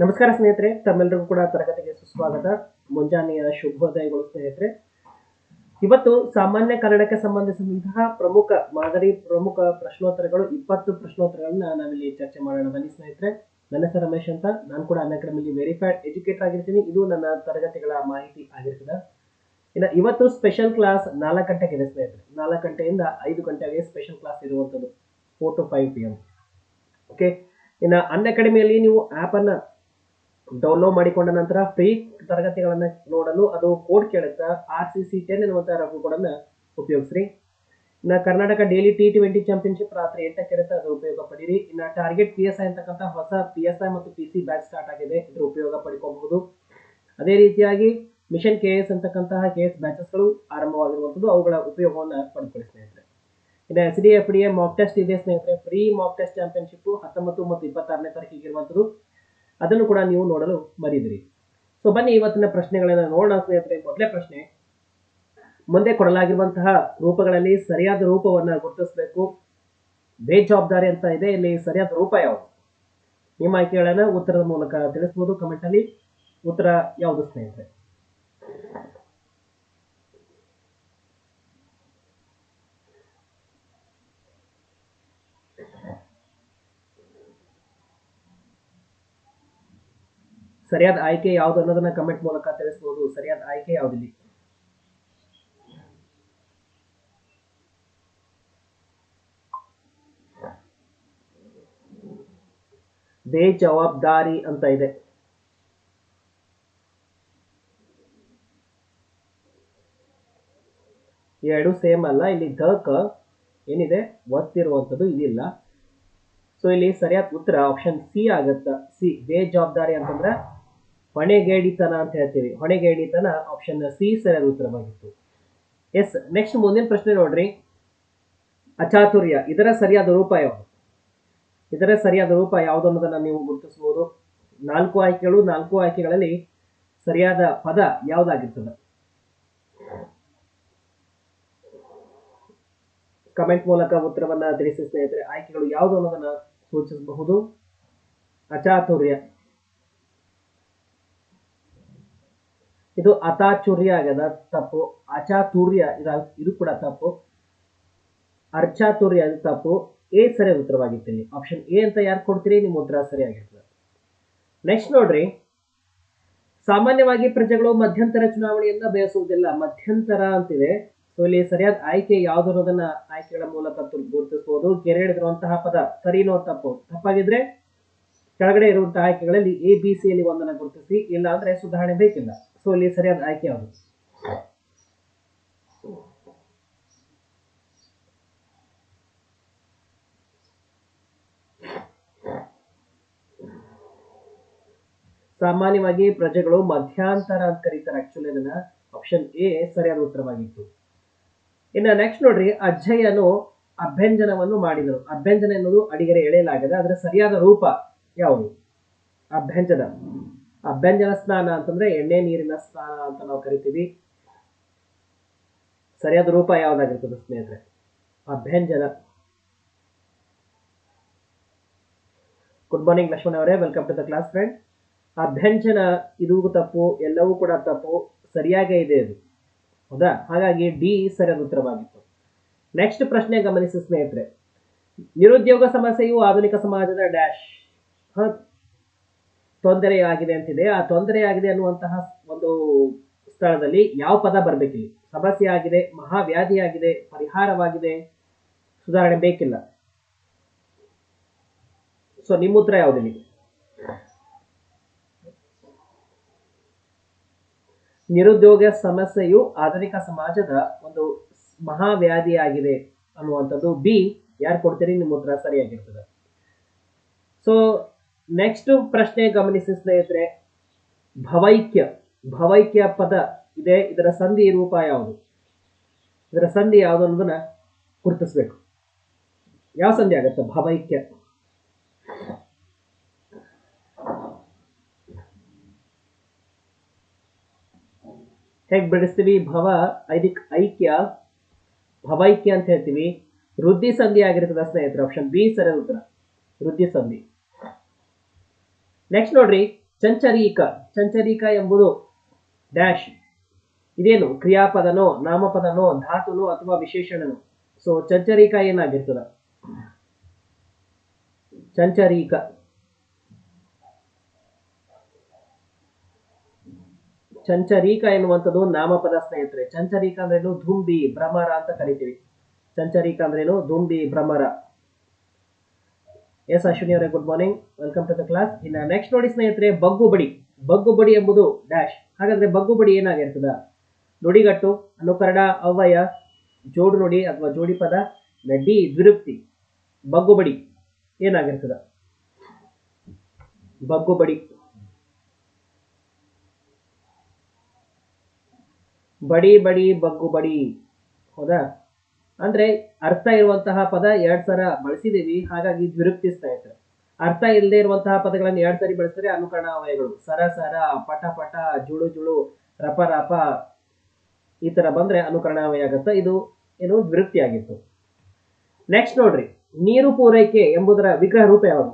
ನಮಸ್ಕಾರ ಸ್ನೇಹಿತರೆ ತಮ್ಮೆಲ್ಲರಿಗೂ ಕೂಡ ತರಗತಿಗೆ ಸುಸ್ವಾಗತ. ಮುಂಜಾನೆಯ ಶುಭೋದಯಗಳು ಸ್ನೇಹಿತರೆ. ಇವತ್ತು ಸಾಮಾನ್ಯ ಕನ್ನಡಕ್ಕೆ ಸಂಬಂಧಿಸಿದಂತಹ ಪ್ರಮುಖ ಮಾದರಿ, ಪ್ರಮುಖ ಪ್ರಶ್ನೋತ್ತರಗಳು, ಇಪ್ಪತ್ತು ಪ್ರಶ್ನೋತ್ತರಗಳನ್ನ ನಾವಿಲ್ಲಿ ಚರ್ಚೆ ಮಾಡೋಣ. ಬನ್ನಿ ಸ್ನೇಹಿತರೆ. ನನ್ನ ಹೆಸರು ರಮೇಶ್ ಅಂತ. ನಾನು ಕೂಡ ಅನ್ ವೆರಿಫೈಡ್ ಎಜುಕೇಟರ್ ಆಗಿರ್ತೀನಿ. ಇದು ನನ್ನ ತರಗತಿಗಳ ಮಾಹಿತಿ ಆಗಿರ್ತದೆ. ಇನ್ನು ಇವತ್ತು ಸ್ಪೆಷಲ್ ಕ್ಲಾಸ್ ನಾಲ್ಕು ಗಂಟೆಗೆ ಇದೆ ಸ್ನೇಹಿತರೆ. ನಾಲ್ಕು ಗಂಟೆಯಿಂದ ಐದು ಗಂಟೆಗೆ ಸ್ಪೆಷಲ್ ಕ್ಲಾಸ್ ಇರುವಂಥದ್ದು four to five P M okay. ಇನ್ನು ಅನ್ ಅಕಾಡೆಮಿಯಲ್ಲಿ ನೀವು ಆ್ಯಪನ್ನು ಡೌನ್ಲೋಡ್ ಮಾಡಿಕೊಂಡ ನಂತರ ಫ್ರೀ ತರಗತಿಗಳನ್ನ ನೋಡಲು ಅದು ಕೋಡ್ ಕೇಳುತ್ತಾ ಆರ್ ಸಿ ಸಿ ಟೆನ್ ಎನ್ನುವಂತಹ ರಫು ಕೋಡನ್ನು ಉಪಯೋಗಿಸ್ರಿ. ಇನ್ನು Karnataka daily T twenty championship ರಾತ್ರಿ ಎಂಟಕ್ಕೆ ಇರುತ್ತೆ ಅದು ಉಪಯೋಗ ಪಡೀರಿ. ಇನ್ನು ಟಾರ್ಗೆಟ್ ಪಿ ಎಸ್ ಐ ಅಂತಕ್ಕಂಥ ಹೊಸ ಪಿ ಎಸ್ ಐ ಮತ್ತು ಪಿ ಸಿ ಬ್ಯಾಚ್ ಸ್ಟಾರ್ಟ್ ಆಗಿದೆ. ಇದ್ರ ಉಪಯೋಗ ಪಡ್ಕೋಬಹುದು. ಅದೇ ರೀತಿಯಾಗಿ ಮಿಷನ್ ಕೆ ಎಸ್ ಅಂತಕ್ಕಂತಹ ಕೆ ಎಸ್ ಬ್ಯಾಚಸ್ಗಳು ಆರಂಭವಾಗಿರುವಂಥದ್ದು. ಅವುಗಳ ಉಪಯೋಗವನ್ನು ಪಡ್ಕೊಳ್ಳಿ ಸ್ನೇಹಿತರೆ. ಇನ್ನು S D F D A mock test ಇದೆ ಸ್ನೇಹಿತರೆ. ಫ್ರೀ ಮಾಕ್ ಟೆಸ್ಟ್ ಚಾಂಪಿಯನ್ಶಿಪ್ ಹತ್ತೊಂಬತ್ತು ಮತ್ತು ಇಪ್ಪತ್ತಾರನೇ ತಾರೀಕಿಗೆ ಇರುವಂಥದ್ದು. ಅದನ್ನು ಕೂಡ ನೀವು ನೋಡಲು ಮರೀದಿರಿ ಸೊ ಬನ್ನಿ ಇವತ್ತಿನ ಪ್ರಶ್ನೆಗಳನ್ನ ನೋಡೋಣ ಸ್ನೇಹಿತರೆ. ಮೊದಲೇ ಪ್ರಶ್ನೆ, ಮುಂದೆ ಕೊಡಲಾಗಿರುವಂತಹ ರೂಪಗಳಲ್ಲಿ ಸರಿಯಾದ ರೂಪವನ್ನು ಗುರುತಿಸಬೇಕು. ಬೇಜವಾಬ್ದಾರಿ ಅಂತ ಇದೆ, ಇಲ್ಲಿ ಸರಿಯಾದ ರೂಪ ಯಾವುದು? ನಿಮ್ಮ ಆಯ್ಕೆಗಳನ್ನ ಉತ್ತರದ ಮೂಲಕ ತಿಳಿಸಬಹುದು ಕಮೆಂಟಲ್ಲಿ. ಉತ್ತರ ಯಾವುದು ಸ್ನೇಹಿತರೆ? ಸರಿಯಾದ ಆಯ್ಕೆ ಯಾವುದು ಅನ್ನೋದನ್ನ ಕಮೆಂಟ್ ಮೂಲಕ ತಿಳಿಸಬಹುದು ಸರಿಯಾದ ಆಯ್ಕೆ ಯಾವುದಿಲ್ಲಿ. ಬೇಜವಾಬ್ದಾರಿ ಅಂತ ಇದೆ. ಎರಡು ಸೇಮ್ ಅಲ್ಲ, ಇಲ್ಲಿ ಧ ಕ ಏನಿದೆ? ಒತ್ತಿರುವಂಥದ್ದು ಇದಿಲ್ಲ. ಸೊ ಇಲ್ಲಿ ಸರಿಯಾದ ಉತ್ತರ ಆಪ್ಷನ್ ಸಿ ಆಗತ್ತ. ಸಿ ಬೇಜವಾಬ್ದಾರಿ ಅಂತಂದ್ರೆ ಹೊಣೆಗೇಡಿತನ ಅಂತ ಹೇಳ್ತೀವಿ. ಹೊಣೆಗೇಡಿತನ ಆಪ್ಷನ್ ಸಿ ಸರಿಯಾದ ಉತ್ತರವಾಗಿತ್ತು. ಎಸ್ ನೆಕ್ಸ್ಟ್ ಮುಂದಿನ ಪ್ರಶ್ನೆ ನೋಡ್ರಿ. ಅಚಾತುರ್ಯ, ಇದರ ಸರಿಯಾದ ರೂಪ ಯಾವುದು? ಇದರ ಸರಿಯಾದ ರೂಪ ಯಾವುದು ಅನ್ನೋದನ್ನ ನೀವು ಗುರುತಿಸಬಹುದು. ನಾಲ್ಕು ಆಯ್ಕೆಗಳು, ನಾಲ್ಕು ಆಯ್ಕೆಗಳಲ್ಲಿ ಸರಿಯಾದ ಪದ ಯಾವುದಾಗಿರ್ತದೆ? ಕಮೆಂಟ್ ಮೂಲಕ ಉತ್ತರವನ್ನ ತಿಳಿಸಿ ಸ್ನೇಹಿತರೆ, ಆಯ್ಕೆಗಳು ಯಾವುದು ಅನ್ನೋದನ್ನ ಸೂಚಿಸಬಹುದು? ಅಚಾತುರ್ಯ. ಇದು ಅತಾಚುರ್ಯ ಆಗ್ಯದ, ತಪ್ಪು. ಅಚಾತುರ್ಯ ಇದು ಇದು ಕೂಡ ತಪ್ಪು. ಅರ್ಚಾತುರ್ಯ, ಇದು ತಪ್ಪು. ಎ ಸರಿಯಾದ ಉತ್ತರವಾಗಿತ್ತು ಇಲ್ಲಿ ಆಪ್ಷನ್ ಎ ಅಂತ ಯಾರು ಕೊಡ್ತೀರಿ? ನಿಮ್ಮ ಉತ್ತರ ಸರಿಯಾಗಿರ್ತದೆ. ನೆಕ್ಸ್ಟ್ ನೋಡ್ರಿ. ಸಾಮಾನ್ಯವಾಗಿ ಪ್ರಜೆಗಳು ಮಧ್ಯಂತರ ಚುನಾವಣೆಯನ್ನ ಬಯಸುವುದಿಲ್ಲ. ಮಧ್ಯಂತರ ಅಂತಿದೆ. ಸೊ ಇಲ್ಲಿ ಸರಿಯಾದ ಆಯ್ಕೆ ಯಾವ್ದು ಅನ್ನೋದನ್ನ ಆಯ್ಕೆಗಳ ಮೂಲಕ ಗುರುತಿಸಬಹುದು ಕೆರೆಡಿದಿರುವಂತಹ ಪದ ಸರಿನೋ ತಪ್ಪು. ತಪ್ಪಾಗಿದ್ರೆ ಕೆಳಗಡೆ ಇರುವಂತಹ ಆಯ್ಕೆಗಳಲ್ಲಿ ಎ, ಬಿ, ಸಿ ಅಲ್ಲಿ ಒಂದನ್ನ ಗುರುತಿಸಿ ಇಲ್ಲ ಅಂದ್ರೆ ಸುಧಾರಣೆ ಬೇಕಿಲ್ಲ. ಸೊ ಇಲ್ಲಿ ಸರಿಯಾದ ಆಯ್ಕೆ ಯಾವುದು ಸಾಮಾನ್ಯವಾಗಿ ಪ್ರಜೆಗಳು ಮಧ್ಯಾಂತರ ಅಂತ ಕರೀತಾರೆ ಆಕ್ಚುಲಿ ಅದನ್ನ. ಆಪ್ಷನ್ ಎ ಸರಿಯಾದ ಉತ್ತರವಾಗಿತ್ತು. ಇನ್ನು ನೆಕ್ಸ್ಟ್ ನೋಡ್ರಿ ಅಜ್ಜಯ್ಯನು ಅಭ್ಯಂಜನವನ್ನು ಮಾಡಿದರು ಅಭ್ಯಂಜನ ಎನ್ನುವುದು ಅಡಿಗೆರೆ ಎಳೆಯಲಾಗದೆ, ಅದರ ಸರಿಯಾದ ರೂಪ ಯಾವುದು? ಅಭ್ಯಂಜನ. ಅಭ್ಯಂಜನ ಸ್ನಾನ ಅಂತಂದ್ರೆ ಎಣ್ಣೆ ನೀರಿನ ಸ್ನಾನ ಅಂತ ನಾವು ಕರಿತೀವಿ. ಸರಿಯಾದ ರೂಪ ಯಾವ್ದಾಗಿರ್ತದೆ ಸ್ನೇಹಿತರೆ? ಅಭ್ಯಂಜನ ಗುಡ್ ಮಾರ್ನಿಂಗ್ ಲಕ್ಷ್ಮಣ್ ಅವರೇ. Welcome to the class friend ಅಭ್ಯಂಜನ ಇದು ತಪ್ಪು, ಎಲ್ಲವೂ ಕೂಡ ತಪ್ಪು, ಸರಿಯಾಗೇ ಇದೆ ಇದು ಹೌದಾ? ಹಾಗಾಗಿ ಡಿ ಸರಿಯಾದ ಉತ್ತರವಾಗಿತ್ತು. ನೆಕ್ಸ್ಟ್ ಪ್ರಶ್ನೆ ಗಮನಿಸಿ ಸ್ನೇಹಿತರೆ. ನಿರುದ್ಯೋಗ ಸಮಸ್ಯೆಯು ಆಧುನಿಕ ಸಮಾಜದ ಡ್ಯಾಶ್ ತೊಂದರೆಯಾಗಿದೆ ಅಂತಿದೆ. ಆ ತೊಂದರೆಯಾಗಿದೆ ಅನ್ನುವಂತಹ ಒಂದು ಸ್ಥಳದಲ್ಲಿ ಯಾವ ಪದ ಬರ್ಬೇಕಿಲ್ಲಿ. ಸಮಸ್ಯೆ ಆಗಿದೆ ಮಹಾವ್ಯಾಧಿ ಆಗಿದೆ ಪರಿಹಾರವಾಗಿದೆ, ಸುಧಾರಣೆ ಬೇಕಿಲ್ಲ. ಸೊ ನಿಮ್ಮ ಉತ್ತರ ಯಾವುದಿಲ್ಲ ನಿರುದ್ಯೋಗ ಸಮಸ್ಯೆಯು ಆಧುನಿಕ ಸಮಾಜದ ಒಂದು ಮಹಾವ್ಯಾಧಿಯಾಗಿದೆ ಅನ್ನುವಂಥದ್ದು. ಬಿ, ಯಾರು ಕೊಡ್ತೀರಿ? ನಿಮ್ಮ ಉತ್ತರ ಸರಿಯಾಗಿರ್ತದೆ. ಸೊ ನೆಕ್ಸ್ಟ್ ಪ್ರಶ್ನೆ ಗಮನಿಸಿ ಸ್ನೇಹಿತರೆ. ಭವೈಕ್ಯ. ಭವೈಕ್ಯ ಪದ ಇದೆ. ಇದರ ಸಂಧಿ ರೂಪ ಯಾವುದು? ಇದರ ಸಂಧಿ ಯಾವುದು ಅನ್ನೋದನ್ನ ಗುರುತಿಸ್ಬೇಕು. ಯಾವ ಸಂಧಿ ಆಗುತ್ತೆ? ಭವೈಕ್ಯ. ಹೇಗೆ ಬೆಳೆಸ್ತೀವಿ ಭವ ಐದಿಕ್ ಐಕ್ಯ, ಭವೈಕ್ಯ ಅಂತ ಹೇಳ್ತೀವಿ. ವೃದ್ಧಿ ಸಂಧಿ ಆಗಿರ್ತದೆ ಸ್ನೇಹಿತರೆ. ಆಪ್ಷನ್ ಬಿ ಸರಿಯಾದ ಉತ್ತರ. ವೃದ್ಧಿ ಸಂಧಿ. ನೆಕ್ಸ್ಟ್ ನೋಡ್ರಿ, ಚಂಚರೀಕ. ಚಂಚರೀಕ ಎಂಬುದು ಡ್ಯಾಶ್ ಇದೇನು? ಕ್ರಿಯಾಪದನೋ, ನಾಮಪದನೋ, ಧಾತುನೋ ಅಥವಾ ವಿಶೇಷಣನೋ. ಸೊ ಚಂಚರೀಕ ಏನಾಗಿರ್ತದ? ಚಂಚರೀಕ. ಚಂಚರೀಕ ಎನ್ನುವಂಥದ್ದು ನಾಮಪದ ಸ್ನೇಹಿತರೆ. ಚಂಚರೀಕ ಅಂದ್ರೇನು ಧುಂಬಿ, ಭ್ರಮರ ಅಂತ ಕರಿತೀವಿ. ಚಂಚರೀಕ ಅಂದ್ರೇನು ಧುಂಬಿ, ಭ್ರಮರ. ಎಸ್ ಅಶ್ವಿನಿ ಅವರೇ good morning welcome to the class ಇನ್ನು ನೆಕ್ಸ್ಟ್ ನೋಡಿ ಸ್ನೇಹಿತರೆ ಬಗ್ಗುಬಡಿ ಬಗ್ಗುಬಡಿ ಎಂಬುದು ಡ್ಯಾಶ್ ಹಾಗಾದ್ರೆ ಬಗ್ಗುಬಡಿ ಏನಾಗಿರ್ತದ? ನುಡಿಗಟ್ಟು, ಅನುಕರಣ ಅವ್ವಯ ಜೋಡು ನುಡಿ ಅಥವಾ ಜೋಡಿ ಪದ ನಡ್ಡಿ ದ್ವಿರುಕ್ತಿ ಬಗ್ಗುಬಡಿ ಏನಾಗಿರ್ತದ? ಬಗ್ಗುಬಡಿ ಬಡಿ ಬಡಿ ಬಗ್ಗು ಬಡಿ. ಹೌದಾ? ಅಂದ್ರೆ ಅರ್ಥ ಇರುವಂತಹ ಪದ ಎರಡ್ ಸಲ ಬಳಸಿದೀವಿ, ಹಾಗಾಗಿ ದ್ವಿರುಕ್ತಿ ಸ್ನೇಹಿತರೆ ಅರ್ಥ ಇಲ್ಲದೆ ಇರುವಂತಹ ಪದಗಳನ್ನು ಎರಡ್ ಸರಿ ಬಳಸಿದ್ರೆ ಅನುಕರಣ ಅವಯಗಳು ಸರ ಸರ, ಪಟ ಪಟ, ಜುಳು ಜುಳು, ರಪ ರಪ, ಈ ತರ ಬಂದ್ರೆ ಅನುಕರಣಾವಯ ಆಗುತ್ತೆ. ಇದು ಏನು ದ್ವಿರುಕ್ತಿ ಆಗಿತ್ತು. ನೆಕ್ಸ್ಟ್ ನೋಡ್ರಿ, ನೀರು ಪೂರೈಕೆ ಎಂಬುದರ ವಿಗ್ರಹ ರೂಪ ಯಾವುದು?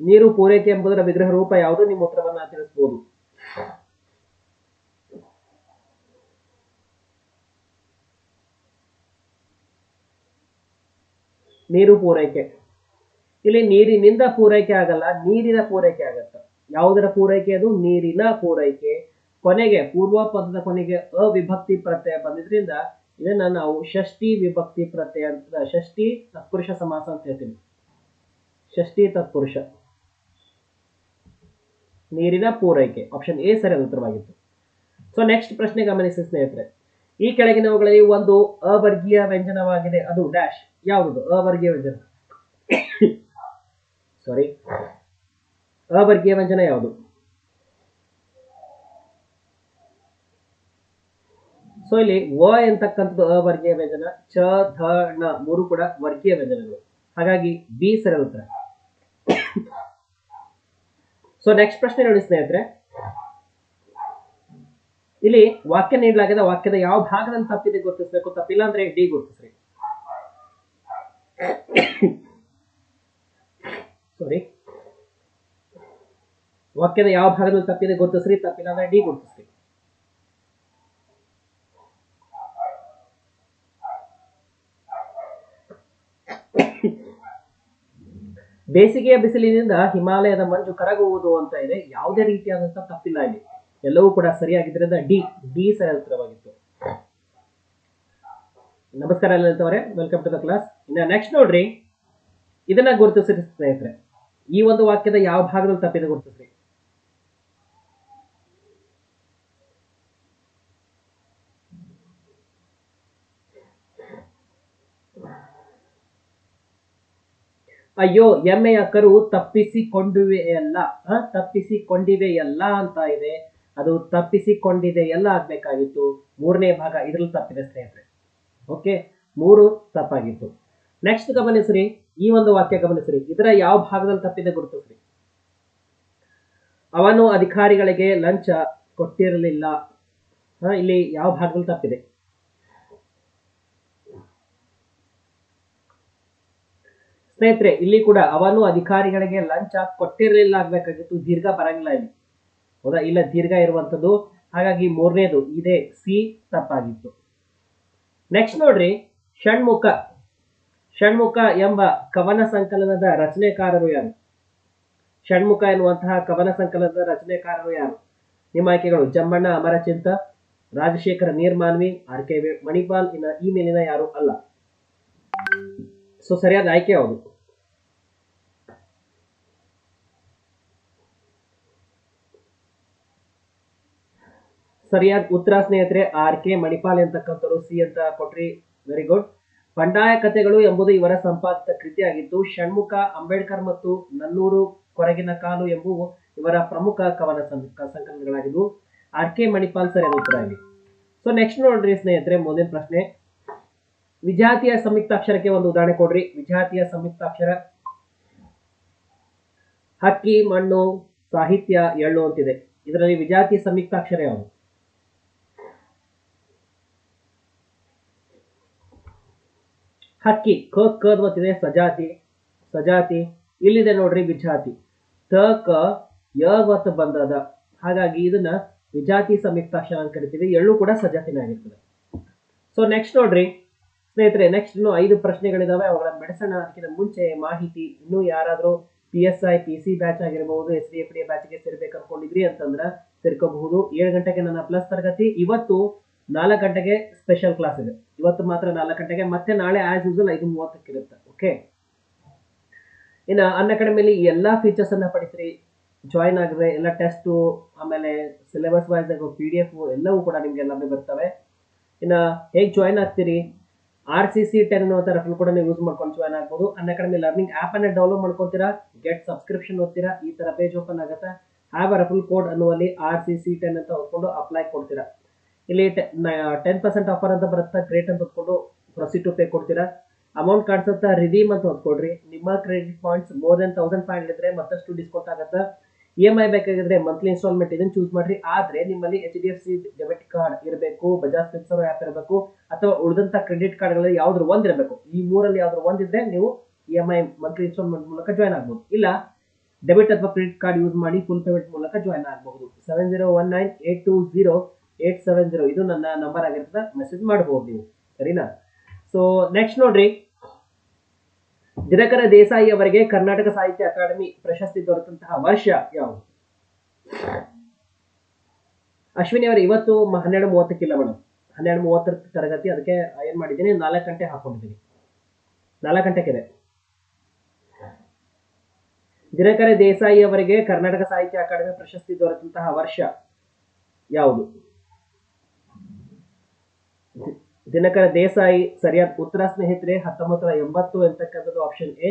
ನೀರು ಪೂರೈಕೆ ಎಂಬುದರ ವಿಗ್ರಹ ರೂಪ ಯಾವುದು? ನಿಮ್ಮ ಉತ್ತರವನ್ನ ತಿಳಿಸಬಹುದು ನೀರು ಪೂರೈಕೆ. ಇಲ್ಲಿ ನೀರಿನಿಂದ ಪೂರೈಕೆ ಆಗಲ್ಲ, ನೀರಿನ ಪೂರೈಕೆ ಆಗತ್ತೆ. ಯಾವುದರ ಪೂರೈಕೆ ಅದು? ನೀರಿನ ಪೂರೈಕೆ. ಕೊನೆಗೆ ಪೂರ್ವ ಪದದ ಕೊನೆಗೆ ಅವಿಭಕ್ತಿ ಪ್ರತ್ಯಯ ಬಂದಿದ್ರಿಂದ ಇದನ್ನ ನಾವು ಷಷ್ಠಿ ವಿಭಕ್ತಿ ಪ್ರತ್ಯಯ ಅಂತ ಷಷ್ಠಿ ತತ್ಪುರುಷ ಸಮಾಸ ಅಂತ ಹೇಳ್ತೀವಿ. ಷಷ್ಠಿ ತತ್ಪುರುಷ. ನೀರಿನ ಪೂರೈಕೆ. ಆಪ್ಷನ್ ಎ ಸರಿಯಾದ ಉತ್ತರವಾಗಿತ್ತು. ಸೊ ನೆಕ್ಸ್ಟ್ ಪ್ರಶ್ನೆ ಗಮನಿಸಿ ಸ್ನೇಹಿತರೆ. ಈ ಕೆಳಗಿನವುಗಳಲ್ಲಿ ಒಂದು ಅವರ್ಗೀಯ ವ್ಯಂಜನವಾಗಿದೆ, ಅದು ಡ್ಯಾಶ್ ಯಾವುದು? ಅವರ್ಗೀಯ ವ್ಯಂಜನ. ಸಾರಿ ಅವರ್ಗೀಯ ವ್ಯಂಜನ ಯಾವುದು? ಸೊ ಇಲ್ಲಿ ವ ಎಂತಕ್ಕಂಥದ್ದು? ಅವರ್ಗೀಯ ವ್ಯಂಜನ. ಚ, ಧ, ಣ ಮೂರು ಕೂಡ ವರ್ಗೀಯ ವ್ಯಂಜನಗಳು. ಹಾಗಾಗಿ ಬಿ ಸರಿಯಾದ ಉತ್ತರ. ಸೊ ನೆಕ್ಸ್ಟ್ ಪ್ರಶ್ನೆ ನೋಡಿ ಸ್ನೇಹಿತರೆ. ಇಲ್ಲಿ ವಾಕ್ಯ ನೀಡಲಾಗಿದೆ. ವಾಕ್ಯದ ಯಾವ ಭಾಗದಲ್ಲಿ ತಪ್ಪಿದೆ ಗುರುತಿಸಬೇಕು ತಪ್ಪಿಲ್ಲ ಅಂದ್ರೆ ಡಿ ಗುರುತಿಸ್ರಿ. ಸಾರಿ ವಾಕ್ಯದ ಯಾವ ಭಾಗದಲ್ಲಿ ತಪ್ಪಿದೆ ಗುರುತಿಸ್ರಿ, ತಪ್ಪಿಲ್ಲ ಅಂದ್ರೆ ಡಿ ಗುರುತಿಸ್ರಿ. ಬೇಸಿಗೆಯ ಬಿಸಿಲಿನಿಂದ ಹಿಮಾಲಯದ ಮಂಜು ಕರಗುವುದು ಅಂತ ಇದೆ. ಯಾವುದೇ ರೀತಿಯಾದಂತಹ ತಪ್ಪಿಲ್ಲ ಇಲ್ಲಿ. ಎಲ್ಲವೂ ಕೂಡ ಸರಿಯಾಗಿದ್ದರಿಂದ ಡಿ ಡಿ ಸರಿಯಾದ ಉತ್ತರವಾಗಿತ್ತು ನಮಸ್ಕಾರ ಲಲಿತವರೇ ವೆಲ್ಕಮ್ ಟು ದ ಕ್ಲಾಸ್ ಇನ್ನು ನೆಕ್ಸ್ಟ್ ನೋಡ್ರಿ ಇದನ್ನ ಗುರುತಿಸ್ರಿ ಸ್ನೇಹಿತರೆ ಈ ಒಂದು ವಾಕ್ಯದ ಯಾವ ಭಾಗದಲ್ಲಿ ತಪ್ಪಿದೆ ಗುರುತಿಸ್ರಿ. ಅಯ್ಯೋ ಎಮ್ಮೆಯ ಕರು ಆ, ತಪ್ಪಿಸಿಕೊಂಡಿವೆಯಲ್ಲ ಅಂತ ಇದೆ. ಅದು ತಪ್ಪಿಸಿಕೊಂಡಿದೆಯಲ್ಲ ಆಗ್ಬೇಕಾಗಿತ್ತು. ಮೂರನೇ ಭಾಗ ಇದ್ರಲ್ಲಿ ತಪ್ಪಿದೆ ಸ್ನೇಹಿತರೆ. ಓಕೆ? ಮೂರು ತಪ್ಪಾಗಿತ್ತು. ನೆಕ್ಸ್ಟ್ ಗಮನಿಸ್ರಿ, ಈ ಒಂದು ವಾಕ್ಯ ಗಮನಿಸ್ರಿ. ಇದರ ಯಾವ ಭಾಗದಲ್ಲಿ ತಪ್ಪಿದೆ ಗುರುತಿಸ್ರಿ. ಅವನು ಅಧಿಕಾರಿಗಳಿಗೆ ಲಂಚ ಕೊಟ್ಟಿರಲಿಲ್ಲ. ಇಲ್ಲಿ ಯಾವ ಭಾಗದಲ್ಲಿ ತಪ್ಪಿದೆ? ಸ್ನೇಹಿತರೆ, ಇಲ್ಲಿ ಕೂಡ ಅವನು ಅಧಿಕಾರಿಗಳಿಗೆ ಲಂಚ ಕೊಟ್ಟಿರಲಿಲ್ಲ ಆಗ್ಬೇಕಾಗಿತ್ತು. ದೀರ್ಘ ಬರಂಗಿಲ್ಲ ಇಲ್ಲಿ. ಹೌದಾ? ಇಲ್ಲ, ದೀರ್ಘ ಇರುವಂತದ್ದು ಹಾಗಾಗಿ ಮೂರನೇದು, ಇದೆ ಸಿ ತಪ್ಪಾಗಿತ್ತು. ನೆಕ್ಸ್ಟ್ ನೋಡ್ರಿ, ಷಣ್ಮುಖ. ಷಣ್ಮುಖ ಎಂಬ ಕವನ ಸಂಕಲನದ ರಚನೆಕಾರರು ಯಾರು? ಷಣ್ಮುಖ ಎನ್ನುವಂತಹ ಕವನ ಸಂಕಲನದ ರಚನೆಕಾರರು ಯಾರು? ನಿಮ್ಮ ಆಯ್ಕೆಗಳು ಜಮ್ಮಣ್ಣ, ಅಮರಚಿಂತ, ರಾಜಶೇಖರ ನೀರ್ಮಾನ್ವಿ, ಆರ್ ಕೆ ಮಣಿಪಾಲ್ ಇನ್ನ ಈ ಮೇಲಿನ ಯಾರು ಅಲ್ಲ. ಸೊ ಸರಿಯಾದ ಆಯ್ಕೆ ಯಾವುದು? ಸರಿಯಾದ ಉತ್ತರ ಸ್ನೇಹಿತರೆ, ಆರ್ ಕೆ ಮಣಿಪಾಲ್ ಅಂತಕ್ಕಂಥವ್ರು ಸಿ ಅಂತ ಕೊಟ್ರಿ ವೆರಿ ಗುಡ್ ಬಂಡಾಯ ಕಥೆಗಳು ಎಂಬುದು ಇವರ ಸಂಪಾದಿತ ಕೃತಿಯಾಗಿದ್ದು, ಷಣ್ಮುಖ, ಅಂಬೇಡ್ಕರ್ ಮತ್ತು ನನ್ನೂರು ಕೊರಗಿನ ಕಾಲು ಎಂಬುವು ಇವರ ಪ್ರಮುಖ ಕವನ ಸಂಕಲನಗಳಾಗಿದ್ದು, ಆರ್ ಕೆ ಮಣಿಪಾಲ್ ಸರಿಯಾದ ಉತ್ತರ ಆಗಿ ಸೊ ನೆಕ್ಸ್ಟ್ ನೋಡ್ರಿ ಸ್ನೇಹಿತರೆ ಮುಂದಿನ ಪ್ರಶ್ನೆ. ವಿಜಾತಿಯ ಸಂಯುಕ್ತಾಕ್ಷರಕ್ಕೆ ಒಂದು ಉದಾಹರಣೆ ಕೊಡ್ರಿ. ವಿಜಾತಿಯ ಸಂಯುಕ್ತಾಕ್ಷರ, ಹಕ್ಕಿ, ಮಣ್ಣು, ಸಾಹಿತ್ಯ, ಎಳ್ಳು ಅಂತಿದೆ. ಇದರಲ್ಲಿ ವಿಜಾತಿಯ ಸಂಯುಕ್ತಾಕ್ಷರ ಯಾವುದು? ಹಕ್ಕಿ, ಕ ಕದ್ ಗೊತ್ತಿದೆ ಸಜಾತಿ ಸಜಾತಿ. ಇಲ್ಲಿದೆ ನೋಡ್ರಿ ವಿಜಾತಿ. ತ, ಕ, ಯ ಒತ್ತು ಬಂದದ. ಹಾಗಾಗಿ ಇದನ್ನ ವಿಜಾತಿ ಸಂಯುಕ್ತಾಕ್ಷರ ಅಂತ ಕರಿತೀವಿ. ಎಳ್ಳು ಕೂಡ ಸಜಾತಿನೇ ಆಗಿರ್ತದೆ. ಸೊ ನೆಕ್ಸ್ಟ್ ನೋಡ್ರಿ. ಸ್ನೇಹಿತರೆ ನೆಕ್ಸ್ಟ್ ಇನ್ನು ಐದು ಪ್ರಶ್ನೆಗಳಿದಾವೆ. ಅವುಗಳನ್ನ ಬೆಳೆಸೋಣ ಅದಕ್ಕಿಂತ ಮುಂಚೆ ಮಾಹಿತಿ ಇನ್ನೂ ಯಾರಾದರೂ P S I P C batch ಆಗಿರಬಹುದು ಎಸ್ ಡಿ ಎಫ್ ಡಿ ಬ್ಯಾಚ್ಗೆ ಸೇರ್ಬೇಕು ಅನ್ಕೊಂಡಿದ್ರಿ ಅಂತಂದ್ರೆ ಸೇರ್ಕೋಬಹುದು. ಏಳು ಗಂಟೆಗೆ ನನ್ನ ಪ್ಲಸ್ ತರಗತಿ. ಇವತ್ತು ನಾಲ್ಕು ಗಂಟೆಗೆ ಸ್ಪೆಷಲ್ ಕ್ಲಾಸ್ ಇದೆ. ಇವತ್ತು ಮಾತ್ರ ನಾಲ್ಕು ಗಂಟೆಗೆ, ಮತ್ತೆ ನಾಳೆ ಆಸ್ ಯೂಸಲ್ ಐದು ಮೂವತ್ತಕ್ಕೆ ಇರುತ್ತೆ ಓಕೆ ಇನ್ನು ಅನ್ ಅಕಾಡೆಮಿಲಿ ಎಲ್ಲ ಫೀಚರ್ಸ್ ಅನ್ನ ಪಡಿತೀರಿ ಜಾಯಿನ್ ಆಗಿದ್ರೆ ಎಲ್ಲ ಟೆಸ್ಟು ಆಮೇಲೆ syllabus wise P D F ಎಲ್ಲವೂ ಕೂಡ ನಿಮ್ಗೆ ಎಲ್ಲ ಬರ್ತವೆ. ಇನ್ನು ಹೇಗೆ ಜಾಯಿನ್ ಆಗ್ತೀರಿ ಆರ್ ಸಿ ಸಿ ಟೆನ್ ಅನ್ನೋ ರೆಫರ್ ಕೂಡ ನೀವು ಯೂಸ್ ಮಾಡ್ಕೊಂಡು ಜಾಯ್ನ್ ಆಗ್ಬೋದು. ಅನ್ ಅಕಾಡೆಮಿ ಲರ್ನಿಂಗ್ ಆ್ಯಪನ್ನು ಡೌನ್ಲೋಡ್ ಮಾಡ್ಕೊತೀರಾ ಗೆಟ್ ಸಬ್ಸ್ಕ್ರಿಪ್ಷನ್ ಓದ್ತೀರಾ, ಈ ಥರ ಪೇಜ್ ಓಪನ್ ಆಗುತ್ತೆ ಹ್ಯಾವ್ ಅ ರೆಫಲ್ ಕೋಡ್ ಅನ್ನುವಲ್ಲಿ ಆರ್ ಸಿ ಸಿ ಟೆನ್ ಅಂತ ಓದ್ಕೊಂಡು ಅಪ್ಲೈ ಕೊಡ್ತೀರಾ. ಇಲ್ಲಿ ಟೆನ್ ಪರ್ಸೆಂಟ್ ಆಫರ್ ಅಂತ ಬರುತ್ತೆ? ಕ್ರೆಡಿಟ್ ಅಂತ ಹೊತ್ಕೊಂಡು ಪ್ರೊಸೀಡ್ ಟು ಪೇ ಕೊಡ್ತೀರಾ? ಅಮೌಂಟ್ ಕಾಣಿಸುತ್ತಾ? ರಿದೀಮ್ ಅಂತ ಹೊತ್ಕೊಡ್ರಿ ನಿಮ್ಮ credit points more than thousand five hundred ಇದ್ರೆ ಮತ್ತಷ್ಟು ಡಿಸ್ಕೌಂಟ್ ಆಗುತ್ತೆ? ಇ ಎಂ ಐ ಬೇಕಾಗಿದ್ರೆ ಮಂತ್ಲಿ ಇನ್ಸ್ಟಾಲ್ಮೆಂಟ್ ಇದನ್ನು ಚೂಸ್ ಮಾಡ್ರಿ. ಆದ್ರೆ ನಿಮ್ಮಲ್ಲಿ H D F C debit card ಇರಬೇಕು ಬಜಾಜ್ ಫಿನ್ಸರ್ ಆ್ಯಪ್ ಇರಬೇಕು, ಅಥವಾ ಉಳಿದಂತ ಕ್ರೆಡಿಟ್ ಕಾರ್ಡ್ಗಳಲ್ಲಿ ಯಾವ್ದು ಒಂದ್ ಇರಬೇಕು. ಈ ಮೂರಲ್ಲಿ ಯಾವ್ದು ಒಂದಿದ್ರೆ ನೀವು E M I monthly instalment ಮೂಲಕ ಜಾಯ್ನ್ ಆಗ್ಬೋದು. ಇಲ್ಲ ಡೆಬಿಟ್ ಅಥವಾ ಕ್ರೆಡಿಟ್ ಕಾರ್ಡ್ ಯೂಸ್ ಮಾಡಿ ಫುಲ್ ಪೇಮೆಂಟ್ ಮೂಲಕ ಜಾಯ್ನ್ ಆಗಬಹುದು seven zero one nine eight two zero eight seven zero ಇದು ನನ್ನ ನಂಬರ್ ಆಗಿರ್ತದೆ. ಮೆಸೇಜ್ ಮಾಡಬಹುದು ನೀವು. ಸರಿನಾ? ಸೊ ನೆಕ್ಸ್ಟ್ ನೋಡ್ರಿ. ದಿನಕರ ದೇಸಾಯಿ ಅವರಿಗೆ ಕರ್ನಾಟಕ ಸಾಹಿತ್ಯ ಅಕಾಡೆಮಿ ಪ್ರಶಸ್ತಿ ದೊರೆತಂತಹ ವರ್ಷ ಯಾವುದು? ಅಶ್ವಿನಿ ಅವರು, ಇವತ್ತು ಹನ್ನೆರಡು ಮೂವತ್ತಕ್ಕಿಲ್ಲ ಮೇಡಮ್. ಹನ್ನೆರಡು ಮೂವತ್ತರ ತರಗತಿ, ಅದಕ್ಕೆ ಏನ್ ಮಾಡಿದ್ದೀನಿ. ನಾಲ್ಕು ಗಂಟೆ ಹಾಕೊಂಡಿದ್ದೀನಿ. ನಾಲ್ಕು ಗಂಟೆಗಿದೆ ದಿನಕರ ದೇಸಾಯಿ ಅವರಿಗೆ ಕರ್ನಾಟಕ ಸಾಹಿತ್ಯ ಅಕಾಡೆಮಿ ಪ್ರಶಸ್ತಿ ದೊರೆತಂತಹ ವರ್ಷ ಯಾವುದು? ದಿನಕರ ದೇಸಾಯಿ ಸರಿಯಾದ ಉತ್ತರ ಸ್ನೇಹಿತರೆ ಹತ್ತೊಂಬತ್ತು ನೂರ ಎಂಬತ್ತು ಅಂತಕ್ಕಂಥದ್ದು ಆಪ್ಷನ್ ಎ,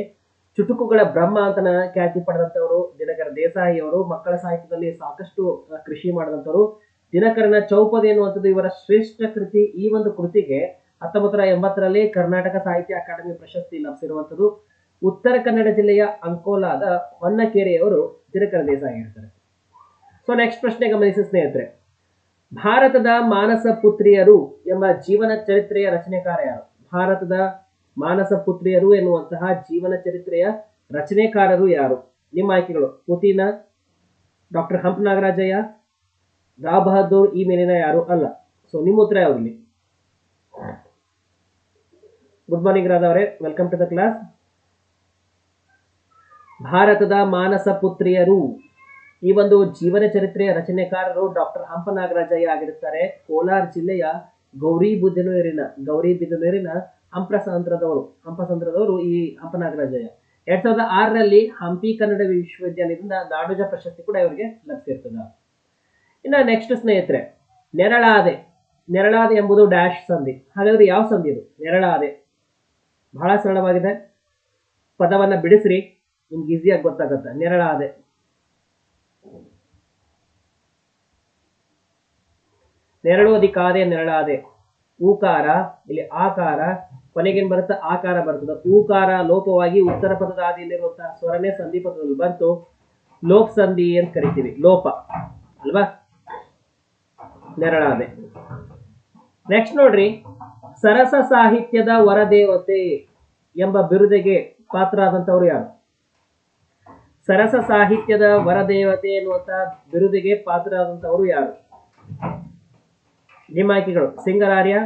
ಚುಟುಕುಗಳ ಬ್ರಹ್ಮ ಅಂತನ ಖ್ಯಾತಿ ಪಡೆದಂಥವರು, ದಿನಕರ ದೇಸಾಯಿ ಅವರು ಮಕ್ಕಳ ಸಾಹಿತ್ಯದಲ್ಲಿ ಸಾಕಷ್ಟು ಕೃಷಿ ಮಾಡಿದಂಥವರು. ದಿನಕರನ ಚೌಪದಿ ಎನ್ನುವಂಥದ್ದು ಇವರ ಶ್ರೇಷ್ಠ ಕೃತಿ. ಈ ಒಂದು ಕೃತಿಗೆ ಹತ್ತೊಂಬತ್ತು ನೂರ ಎಂಬತ್ತರಲ್ಲಿ ಕರ್ನಾಟಕ ಸಾಹಿತ್ಯ ಅಕಾಡೆಮಿ ಪ್ರಶಸ್ತಿ ಲಭಿಸಿರುವಂಥದ್ದು. ಉತ್ತರ ಕನ್ನಡ ಜಿಲ್ಲೆಯ ಅಂಕೋಲಾದ ಹೊನ್ನಕೆರೆಯವರು ದಿನಕರ ದೇಸಾಯಿ ಇರ್ತಾರೆ ಸೊ ನೆಕ್ಸ್ಟ್ ಪ್ರಶ್ನೆ ಗಮನಿಸಿ ಸ್ನೇಹಿತರೆ. ಭಾರತದ ಮಾನಸ ಪುತ್ರಿಯರು ಎಂಬ ಜೀವನ ಚರಿತ್ರೆಯ ರಚನೆಕಾರ ಯಾರು? ಭಾರತದ ಮಾನಸ ಪುತ್ರಿಯರು ಎನ್ನುವಂತಹ ಜೀವನ ಚರಿತ್ರೆಯ ರಚನೆಕಾರರು ಯಾರು? ನಿಮ್ಮ ಆಯ್ಕೆಗಳು ಪುತಿನ, ಡಾಕ್ಟರ್ ಹಂಪ್ ನಾಗರಾಜಯ್ಯ, ರಾ ಬಹದ್ದೂರ್ ಈ ಮೇಲಿನ ಯಾರು ಅಲ್ಲ. ಸೊ ನಿಮ್ಮ ಉತ್ತರ ಯಾವ್ದಿಲ್ಲಿ? ಗುಡ್ ಮಾರ್ನಿಂಗ್ ರಾಧವರೇ ವೆಲ್ಕಮ್ ಟು ದ ಕ್ಲಾಸ್ ಭಾರತದ ಮಾನಸ ಪುತ್ರಿಯರು ಈ ಒಂದು ಜೀವನ ಚರಿತ್ರೆಯ ರಚನೆಕಾರರು ಡಾಕ್ಟರ್ ಹಂಪನಾಗರಾಜಯ್ಯ ಆಗಿರುತ್ತಾರೆ. ಕೋಲಾರ ಜಿಲ್ಲೆಯ ಗೌರಿ ಗೌರಿಬಿದನೂರಿನ ಗೌರಿಬಿದನೂರಿನ ಹಂಪ್ರಸಂತ್ರದವರು ಹಂಪಸಂತ್ರದವರು ಈ ಹಂಪನಾಗರಾಜಯ್ಯ. ಎರಡ್ ಸಾವಿರದ ಆರರಲ್ಲಿ ಹಂಪಿ ಕನ್ನಡ ವಿಶ್ವವಿದ್ಯಾಲಯದಿಂದ ನಾಡೋಜ ಪ್ರಶಸ್ತಿ ಕೂಡ ಇವರಿಗೆ ಲಭಿಸಿರ್ತದ. ಇನ್ನು ನೆಕ್ಸ್ಟ್ ಸ್ನೇಹಿತರೆ, ನೆರಳಾದೆ ನೆರಳಾದೆ ಎಂಬುದು ಡ್ಯಾಶ್ ಸಂಧಿ. ಹಾಗಾದ್ರೆ ಯಾವ ಸಂಧಿ ಇದು? ನೆರಳಾದೆ. ಬಹಳ ಸರಳವಾಗಿದೆ. ಪದವನ್ನ ಬಿಡಿಸ್ರಿ, ನಿಮ್ಗೆ ಈಸಿಯಾಗಿ ಗೊತ್ತಾಗತ್ತೆ. ನೆರಳಾದೆ. ನೆರಳು ಅಧಿಕಾದೆ ನೆರಳಾದೆ. ಊಕಾರ, ಇಲ್ಲಿ ಆಕಾರ ಕೊನೆಗೇನ್ ಬರುತ್ತೆ ಆಕಾರ ಬರ್ತದೆ. ಊಕಾರ ಲೋಪವಾಗಿ ಉತ್ತರ ಪದದ ಆದಿಯಲ್ಲಿರುವಂತಹ ಸ್ವರನೇ ಸಂಧಿ ಪದದಲ್ಲಿ ಬಂತು. ಲೋಪ್ ಸಂಧಿ ಅಂತ ಕರಿತೀವಿ. ಲೋಪ. ಅಲ್ವಾ? ನೆರಳಾದೆ. ನೆಕ್ಸ್ಟ್ ನೋಡ್ರಿ. ಸರಸ ಸಾಹಿತ್ಯದ ವರದೇವತೆ ಎಂಬ ಬಿರುದೆಗೆ ಪಾತ್ರ ಆದಂತವ್ರು ಯಾರು? ಸರಸ ಸಾಹಿತ್ಯದ ವರದೇವತೆ ಎನ್ನುವಂತ ಬಿರುದಿಗೆ ಪಾತ್ರರಾದಂಥವರು ಯಾರು? ನಿಮ್ಮ ಆಯ್ಕೆಗಳು. ಸಿಂಗರಾರ್ಯ,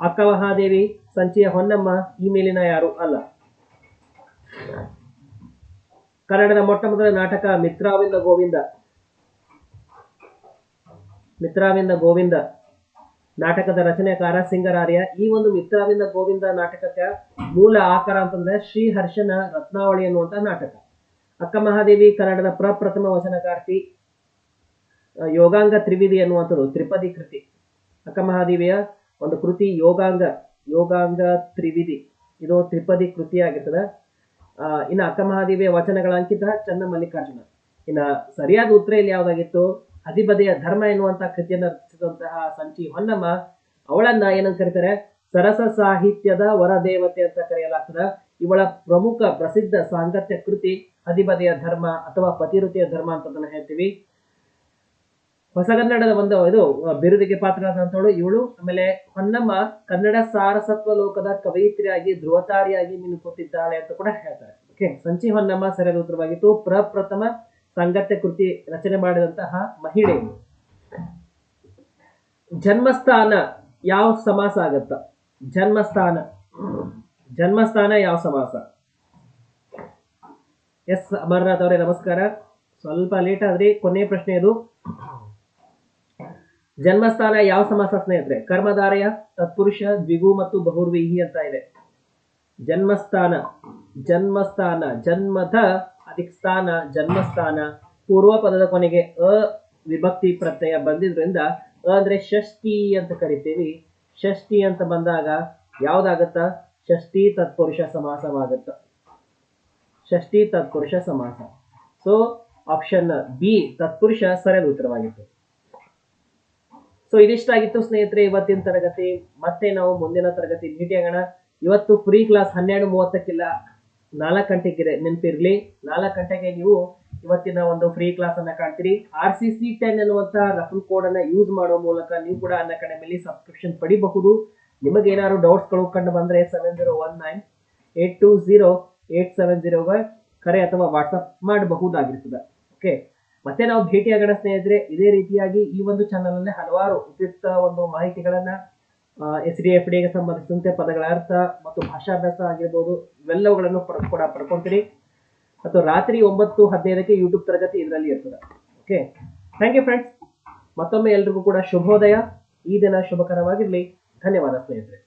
ಅಕ್ಕ ಮಹಾದೇವಿ, ಸಂಚಿಯ ಹೊನ್ನಮ್ಮ, ಈ ಮೇಲಿನ ಯಾರು? ಅಲ್ಲ. ಕನ್ನಡದ ಮೊಟ್ಟ ಮೊದಲ ನಾಟಕ ಮಿತ್ರಾವಿಂದ ಗೋವಿಂದ. ಮಿತ್ರಾವಿಂದ ಗೋವಿಂದ. ನಾಟಕದ ರಚನೆಕಾರ ಸಿಂಗರಾರ್ಯ. ಈ ಒಂದು ಮಿತ್ರಾವಿಂದ ಗೋವಿಂದ ನಾಟಕಕ್ಕೆ ಮೂಲ ಆಕಾರ ಅಂತಂದ್ರೆ ಶ್ರೀಹರ್ಷನ ರತ್ನಾವಳಿ ಅನ್ನುವಂತ ನಾಟಕ. ಅಕ್ಕ ಮಹಾದೇವಿ ಕನ್ನಡದ ಪ್ರಪ್ರಥಮ ವಚನಕಾರ್ತಿ ಯೋಗಾಂಗ ತ್ರಿವಿಧಿ ಅನ್ನುವಂಥದ್ದು ತ್ರಿಪದಿ ಕೃತಿ. ಅಕ್ಕ ಮಹಾದೇವಿಯ ಒಂದು ಕೃತಿ ಯೋಗಾಂಗ ಯೋಗಾಂಗ ತ್ರಿವಿಧಿ. ಇದು ತ್ರಿಪದಿ ಕೃತಿ ಆಗಿರ್ತದೆ ಆ, ಇನ್ನು ಅಕ್ಕ ಮಹಾದೇವಿಯ ವಚನಗಳ ಅಂಕಿತ ಚನ್ನ ಮಲ್ಲಿಕಾರ್ಜುನ. ಇನ್ನ ಸರಿಯಾದ ಉತ್ತರ ಇಲ್ಲಿ ಯಾವುದಾಗಿತ್ತು? ಹದಿಬದೆಯ ಧರ್ಮ ಎನ್ನುವಂಥ ಕೃತಿಯನ್ನು ರಚಿಸಿದಂತಹ ಸಂಚಿ ಹೊನ್ನಮ್ಮ ಅವಳನ್ನ ಏನಂತ ಕರೀತಾರೆ? ಸರಸ ಸಾಹಿತ್ಯದ ವರದೇವತೆ ಅಂತ ಕರೆಯಲಾಗ್ತದೆ. ಇವಳ ಪ್ರಮುಖ ಪ್ರಸಿದ್ಧ ಸಾಂಗತ್ಯ ಕೃತಿ ಹದಿಬದೆಯ ಧರ್ಮ ಅಥವಾ ಪತಿರುತಿಯ ಧರ್ಮ ಅಂತ ಹೇಳ್ತೀವಿ. ಹೊಸಗನ್ನಡದ ಒಂದು ಇದು ಬಿರುದಿಗೆ ಪಾತ್ರರಾದಂಥವಳು ಇವಳು. ಆಮೇಲೆ ಹೊನ್ನಮ್ಮ ಕನ್ನಡ ಸಾರಸತ್ವ ಲೋಕದ ಕವಯಿತ್ರಿಯಾಗಿ, ಧ್ರುವತಾರಿಯಾಗಿ ಕೊಟ್ಟಿದ್ದಾಳೆ ಅಂತ ಕೂಡ ಹೇಳ್ತಾರೆ. ಓಕೆ ಸಂಚಿ ಹೊನ್ನಮ್ಮ ಸರಿಯಾದ ಉತ್ತರವಾಗಿತ್ತು. ಪ್ರಪ್ರಥಮ ಸಂಗತ್ಯ ಕೃತಿ ರಚನೆ ಮಾಡಿದಂತಹ ಮಹಿಳೆ ಜನ್ಮಸ್ಥಾನ ಯಾವ ಸಮಾಸ ಆಗತ್ತ? ಜನ್ಮಸ್ಥಾನ. ಜನ್ಮಸ್ಥಾನ ಯಾವ ಸಮಾಸ? ಎಸ್ ಅಮರನಾಥ್ ಅವರೇ, ನಮಸ್ಕಾರ. ಸ್ವಲ್ಪ ಲೇಟ್ ಆದ್ರಿ, ಕೊನೆ ಪ್ರಶ್ನೆ ಇದು. ಜನ್ಮಸ್ಥಾನ ಯಾವ ಸಮಾಸ ಸ್ನೇಹಿತರೆ? ಕರ್ಮಧಾರಯ, ತತ್ಪುರುಷ, ದ್ವಿಗು ಮತ್ತು ಬಹುರ್ವಿಹಿ ಅಂತ ಇದೆ. ಜನ್ಮಸ್ಥಾನ ಜನ್ಮಸ್ಥಾನ, ಜನ್ಮದ ಅಧಿಕ ಸ್ಥಾನ ಜನ್ಮಸ್ಥಾನ. ಪೂರ್ವ ಪದದ ಕೊನೆಗೆ ಅ ವಿಭಕ್ತಿ ಪ್ರತ್ಯಯ ಬಂದಿದ್ರಿಂದ ಅ ಅಂದ್ರೆ ಷಷ್ಠಿ ಅಂತ ಕರಿತೀವಿ. ಷಷ್ಠಿ ಅಂತ ಬಂದಾಗ ಯಾವ್ದಾಗತ್ತ? ಷಷ್ಠಿ ತತ್ಪುರುಷ ಸಮಾಸವಾಗತ್ತ. ಷಷ್ಠಿ ತತ್ಪುರುಷ ಸಮಾಸ. ಸೊ ಆಪ್ಷನ್ ಬಿ ತತ್ಪುರುಷ ಸರಿಯಾದ ಉತ್ತರವಾಗಿತ್ತು. ಸೊ ಇದಿಷ್ಟಾಗಿತ್ತು ಸ್ನೇಹಿತರೆ ಇವತ್ತಿನ ತರಗತಿ. ಮತ್ತೆ ನಾವು ಮುಂದಿನ ತರಗತಿ ಭೇಟಿಯಾಗೋಣ ಇವತ್ತು ಫ್ರೀ ಕ್ಲಾಸ್ ಹನ್ನೆರಡು ಮೂವತ್ತಕ್ಕಿಲ್ಲ. ನಾಲ್ಕು ಗಂಟೆಗೆ ನೆನಪಿರ್ಲಿ. ನಾಲ್ಕು ಗಂಟೆಗೆ ನೀವು ಇವತ್ತಿನ ಒಂದು ಫ್ರೀ ಕ್ಲಾಸ್ ಅನ್ನ ಕಾಣ್ತೀರಿ. ಆರ್ ಸಿ ಸಿ ಟೆನ್ ಅನ್ನುವಂತ ರಫಲ್ ಕೋಡ್ ಅನ್ನ ಯೂಸ್ ಮಾಡೋ ಮೂಲಕ ನೀವು ಕೂಡ ಅನ್ನ ಅಕಾಡೆಮಿಲಿ ಸಬ್ಸ್ಕ್ರಿಪ್ಷನ್ ಪಡಿಬಹುದು. ನಿಮಗೆ ಏನಾದ್ರು ಡೌಟ್ಸ್ಗಳು ಕಂಡು ಬಂದ್ರೆ seven zero one nine eight two zero eight seven ಜೀರೋಗೆ ಕರೆ ಅಥವಾ ವಾಟ್ಸಪ್ ಮಾಡಬಹುದಾಗಿರ್ತದೆ. ಓಕೆ ಮತ್ತೆ ನಾವು ಭೇಟಿಯಾಗೋಣ ಸ್ನೇಹಿತರೆ, ಇದೇ ರೀತಿಯಾಗಿ ಈ ಒಂದು ಚಾನಲ್ ಅಲ್ಲಿ ಹಲವಾರು ಉಪಯುಕ್ತ ಒಂದು ಮಾಹಿತಿಗಳನ್ನ ಎಸ್ ಡಿ ಎಫ್ ಡಿಗೆ ಸಂಬಂಧಿಸಿದಂತೆ ಪದಗಳ ಅರ್ಥ ಮತ್ತು ಭಾಷಾಭ್ಯಾಸ ಆಗಿರ್ಬೋದು, ಇವೆಲ್ಲವುಗಳನ್ನು ಕೂಡ ಪಡ್ಕೊಂತೀರಿ ಮತ್ತು ರಾತ್ರಿ ಒಂಬತ್ತು ಹದಿನೈದಕ್ಕೆ ಯೂಟ್ಯೂಬ್ ತರಗತಿ ಇದರಲ್ಲಿ ಇರ್ತದೆ. ಓಕೆ ಥ್ಯಾಂಕ್ ಯು ಫ್ರೆಂಡ್ಸ್ ಮತ್ತೊಮ್ಮೆ ಎಲ್ರಿಗೂ ಕೂಡ ಶುಭೋದಯ. ಈ ದಿನ ಶುಭಕರವಾಗಿರಲಿ. ಧನ್ಯವಾದ ಸ್ನೇಹಿತರೆ.